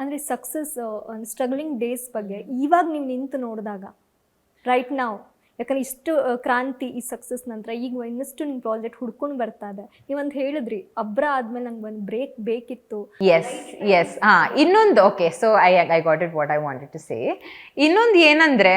ಅಂದರೆ success struggling days ಬಗ್ಗೆ ಇವಾಗ ನೀವು ನಿಂತು ನೋಡಿದಾಗ ರೈಟ್ ನಾವು ಯಾಕಂದ್ರೆ ಇಷ್ಟು ಕ್ರಾಂತಿ ಈ ಸಕ್ಸಸ್ ನಂತರ ಈಗ ಇನ್ನಷ್ಟು ನಿಮ್ಮ ಪ್ರಾಜೆಕ್ಟ್ ಹುಡ್ಕೊಂಡು ಬರ್ತಾ ಇದೆ ನೀವಂತ ಹೇಳಿದ್ರಿ, ಅಬ್ರ ಆದ್ಮೇಲೆ ನಂಗೆ ಒಂದು ಬ್ರೇಕ್ ಬೇಕಿತ್ತು. ಎಸ್ ಎಸ್ ಹಾ, ಇನ್ನೊಂದು okay so I I got it what I wanted to say ಇನ್ನೊಂದು ಏನಂದ್ರೆ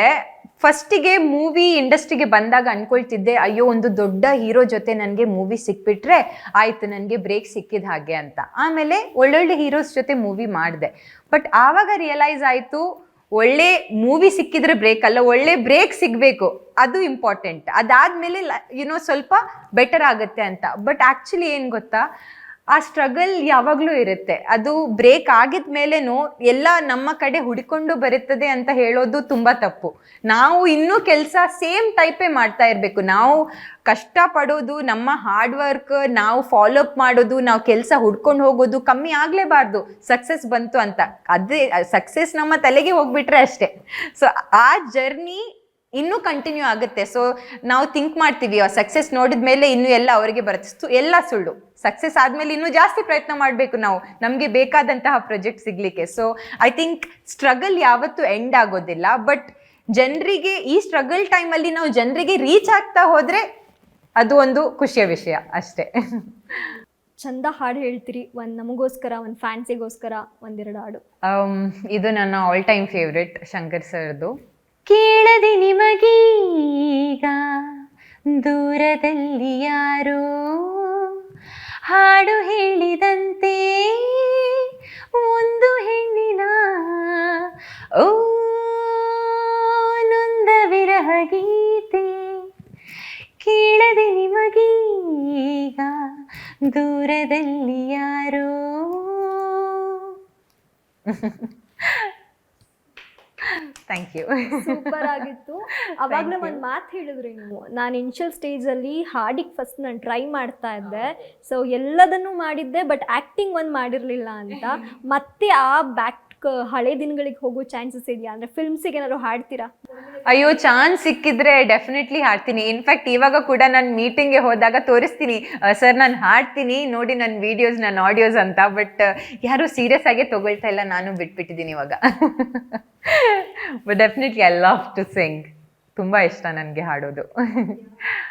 ಫಸ್ಟಿಗೆ ಮೂವಿ ಇಂಡಸ್ಟ್ರಿಗೆ ಬಂದಾಗ ಅನ್ಕೊಳ್ತಿದ್ದೆ, ಅಯ್ಯೋ, ಒಂದು ದೊಡ್ಡ ಹೀರೋ ಜೊತೆ ನನಗೆ ಮೂವಿ ಸಿಕ್ಬಿಟ್ರೆ ಆಯ್ತು, ನನಗೆ ಬ್ರೇಕ್ ಸಿಕ್ಕಿದ ಹಾಗೆ ಅಂತ. ಆಮೇಲೆ ಒಳ್ಳೊಳ್ಳೆ ಹೀರೋಸ್ ಜೊತೆ ಮೂವಿ ಮಾಡಿದೆ. ಬಟ್ ಆವಾಗ ರಿಯಲೈಸ್ ಆಯಿತು ಒಳ್ಳೆ ಮೂವಿ ಸಿಕ್ಕಿದ್ರೆ ಬ್ರೇಕ್ ಅಲ್ಲ, ಒಳ್ಳೆ ಬ್ರೇಕ್ ಸಿಗಬೇಕು. ಅದು ಇಂಪಾರ್ಟೆಂಟ್ ಅದಾದ್ಮೇಲೆ ಯುನೋ ಸ್ವಲ್ಪ ಬೆಟರ್ ಆಗುತ್ತೆ ಅಂತ. ಬಟ್ ಆ್ಯಕ್ಚುಲಿ ಏನು ಗೊತ್ತಾ? ಆ ಸ್ಟ್ರಗಲ್ ಯಾವಾಗಲೂ ಇರುತ್ತೆ. ಅದು ಬ್ರೇಕ್ ಆಗಿದ ಮೇಲೇನು ಎಲ್ಲ ನಮ್ಮ ಕಡೆ ಹುಡಿಕೊಂಡು ಬರುತ್ತದೆ ಅಂತ ಹೇಳೋದು ತುಂಬ ತಪ್ಪು. ನಾವು ಇನ್ನೂ ಕೆಲಸ ಸೇಮ್ ಟೈಪೇ ಮಾಡ್ತಾ ಇರಬೇಕು. ನಾವು ಕಷ್ಟಪಡೋದು, ನಮ್ಮ ಹಾರ್ಡ್ ವರ್ಕ್ ನಾವು ಫಾಲೋ ಅಪ್ ಮಾಡೋದು, ನಾವು ಕೆಲಸ ಹುಡ್ಕೊಂಡು ಹೋಗೋದು ಕಮ್ಮಿ ಆಗಲೇಬಾರ್ದು. ಸಕ್ಸಸ್ ಬಂತು ಅಂತ. ಅದೇ ಸಕ್ಸಸ್ ನಮ್ಮ ತಲೆಗೆ ಹೋಗ್ಬಿಟ್ರೆ ಅಷ್ಟೇ. ಸೊ ಆ ಜರ್ನಿ ಇನ್ನೂ ಕಂಟಿನ್ಯೂ ಆಗುತ್ತೆ. ಸೊ ನಾವು ಥಿಂಕ್ ಮಾಡ್ತೀವಿ ಸಕ್ಸಸ್ ನೋಡಿದ ಮೇಲೆ ಇನ್ನೂ ಎಲ್ಲ ಅವರಿಗೆ ಬರುತ್ತೆ. ಎಲ್ಲ ಸುಳ್ಳು. ಸಕ್ಸಸ್ ಆದಮೇಲೆ ಇನ್ನೂ ಜಾಸ್ತಿ ಪ್ರಯತ್ನ ಮಾಡಬೇಕು ನಾವು. ನಮಗೆ ಬೇಕಾದಂತಹ ಪ್ರಾಜೆಕ್ಟ್ ಸಿಗಲಿಕ್ಕೆ. ಸೊ ಐ ಥಿಂಕ್ ಸ್ಟ್ರಗಲ್ ಯಾವತ್ತೂ ಎಂಡ್ ಆಗೋದಿಲ್ಲ. ಬಟ್ ಜನರಿಗೆ ಈ ಸ್ಟ್ರಗಲ್ ಟೈಮಲ್ಲಿ ನಾವು ಜನರಿಗೆ ರೀಚ್ ಆಗ್ತಾ ಹೋದರೆ ಅದು ಒಂದು ಖುಷಿಯ ವಿಷಯ ಅಷ್ಟೇ. ಚಂದ ಹಾಡು ಹೇಳ್ತೀರಿ. ಒಂದು ನಮಗೋಸ್ಕರ ಒಂದು ಫ್ಯಾನ್ಸಿಗೋಸ್ಕರ ಒಂದೆರಡು ಹಾಡು. Um, ಇದು ನನ್ನ ಆಲ್ ಟೈಮ್ ಫೇವ್ರೆಟ್ ಶಂಕರ್ ಸರ್ದು. ಕೇಳದೆ ನಿಮಗೀಗ ದೂರದಲ್ಲಿ ಯಾರೋ ಹಾಡು ಹೇಳಿದಂತೆ ಒಂದು ಹೆಣ್ಣಿನ ಓ ನೊಂದ ವಿರಹ ಗೀತೆ ಕೇಳದೆ ನಿಮಗೀಗ ದೂರದಲ್ಲಿ ಯಾರೋ ಥ್ಯಾಂಕ್ ಯು ಸೂಪರ್ ಆಗಿತ್ತು. ಅವಾಗಲೇ ಒಂದು ಮಾತು ಹೇಳಿದ್ರಿ ನೀವು. ನಾನು ಇನ್ಷಿಯಲ್ ಸ್ಟೇಜಲ್ಲಿ ಹಾಡಿಗೆ ಫಸ್ಟ್ ನಾನು ಟ್ರೈ ಮಾಡ್ತಾ ಇದ್ದೆ. ಸೊ ಎಲ್ಲದನ್ನೂ ಮಾಡಿದ್ದೆ ಬಟ್ ಆ್ಯಕ್ಟಿಂಗ್ ಒಂದು ಮಾಡಿರಲಿಲ್ಲ ಅಂತ. ಮತ್ತೆ ಆ ಬ್ಯಾಕ್ ಹಳೆ ದಿನಗಳಿಗೆ ಹೋಗೋ ಚಾನ್ಸಸ್ ಇದೆಯಾ? ಅಂದರೆ ಫಿಲ್ಮ್ಸಿಗೆ ಏನಾದ್ರು ಹಾಡ್ತೀರಾ? ಅಯ್ಯೋ ಚಾನ್ಸ್ ಸಿಕ್ಕಿದ್ರೆ ಡೆಫಿನೆಟ್ಲಿ ಹಾಡ್ತೀನಿ. ಇನ್ಫ್ಯಾಕ್ಟ್ ಇವಾಗ ಕೂಡ ನಾನು ಮೀಟಿಂಗ್ಗೆ ಹೋದಾಗ ತೋರಿಸ್ತೀನಿ. ಸರ್ ನಾನು ಹಾಡ್ತೀನಿ. ನೋಡಿ ನನ್ನ ವಿಡಿಯೋಸ್ ನನ್ನ ಆಡಿಯೋಸ್ ಅಂತ. ಬಟ್ ಯಾರು ಸೀರಿಯಸ್ ಆಗೇ ತಗೊಳ್ತಾ ಇಲ್ಲ. ನಾನು ಬಿಟ್ಬಿಟ್ಟಿದ್ದೀನಿ ಇವಾಗ. Definitely I love to sing ತುಂಬ ಇಷ್ಟ ನನಗೆ ಹಾಡೋದು.